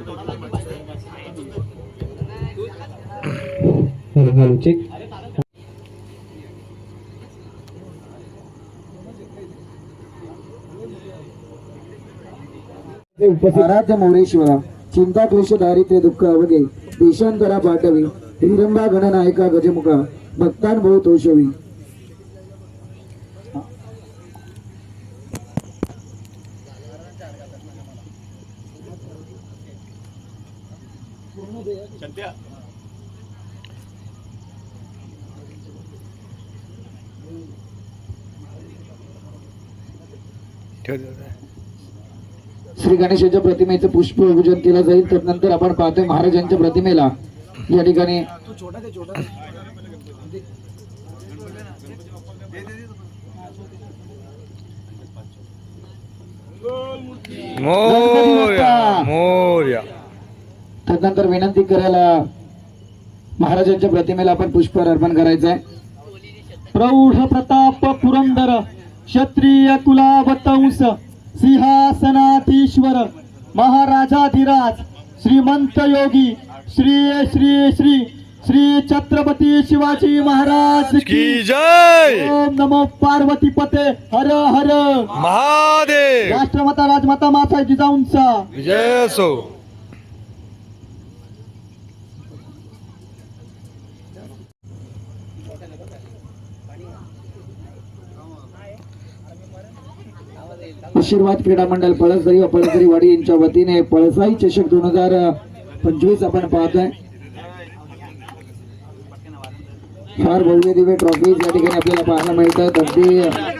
Hello hello check आराध्य मोरेश्वरा चिंता क्लेश दारिद्र्य दुःख अवघे देशांतरा पाठवी हिरंबा गणनायका गजमुखा भक्तांभव तोषवी. श्री गणेशाच्या प्रतिमेचं पुष्प पूजन केलं जाईल. त्यानंतर आपण पाहतोय महाराजांच्या प्रतिमेला. या ठिकाणी मोर्या त्यानंतर विनंती करायला महाराजांच्या प्रतिमेला आपण पुष्प अर्पण करायचं आहे प्रौढ प्रताप पुरंदर क्षत्रिय कुलावतंस सिंहासनाधीश्वर महाराजाधिराज श्रीमंत योगी श्री श्री श्री श्री छत्रपती शिवाजी महाराज की की जय. ओम नमो पार्वती पते हर हर. महादेव! राष्ट्रमाता राजमाता माता जिजाऊंचा. विजय असो आशीर्वाद क्रीडा मंडळ पळसदरी व पळसदरी वाडी यांच्या वतीने पळसाई चषक दोन हजार पंचवीस आपण पाहतोय. फार भव्य दिव्य ट्रॉफीज या ठिकाणी आपल्याला पाहायला मिळतात. अगदी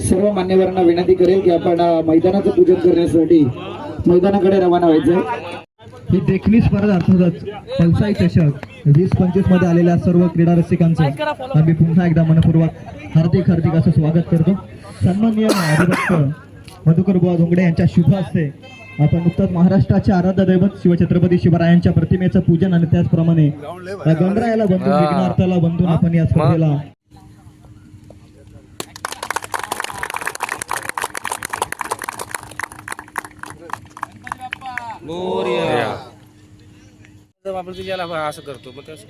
सर्व मान्यवरांना विनंती करेल की आपण मैदानाचं पूजन करण्यासाठी मैदानाकडे रवाना व्हायचं ही देखणी स्पर्धा अर्थातच पलसाई चषक वीस पंचवीसमध्ये आलेल्या सर्व क्रीडा रसिकांचं आम्ही पुन्हा एकदा मनपूर्वक हार्दिक हार्दिक असं स्वागत करतो. सन्माननीय अधिवक्त मधुकर बुवा धोंगडे यांच्या शुभ हस्ते आपण नुकतंच महाराष्ट्राचे आराध्य दैवत शिवछत्रपती शिवरायांच्या प्रतिमेचं पूजन आणि त्याचप्रमाणे गंगरायाला गणरायाला बंधून विघ्नार्थाला बंधून आपण या स्पर्धेला आपण त्याला असं करतो. मग तसं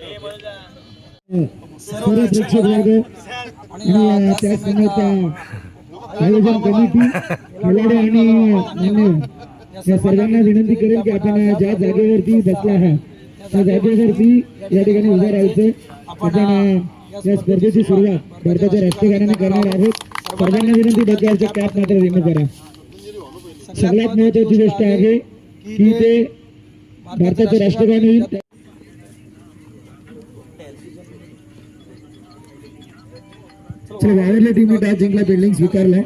सर्व प्रेक्षक वर्ग आणि त्याचप्रमाणे त्या आयोजन कमिटी खेळाडू आणि मान्य या सर्वांना विनंती करेल की आपण ज्या जागेवरती बसला आहात त्या जागेवरती या ठिकाणी उभं राहायचं. आपण या स्पर्धेची सुरुवात भारताच्या राष्ट्रगानाने करणार आहोत. सर्वांना विनंती डोक्यावरचे कॅप मात्र रिमूव्ह करा. सगळ्यात महत्वाची गोष्ट आहे की ते भारताचे राष्ट्रगान होईल. चला वावरल्या टीमने टॉस जिंकला बिल्डिंग स्वीकारलाय.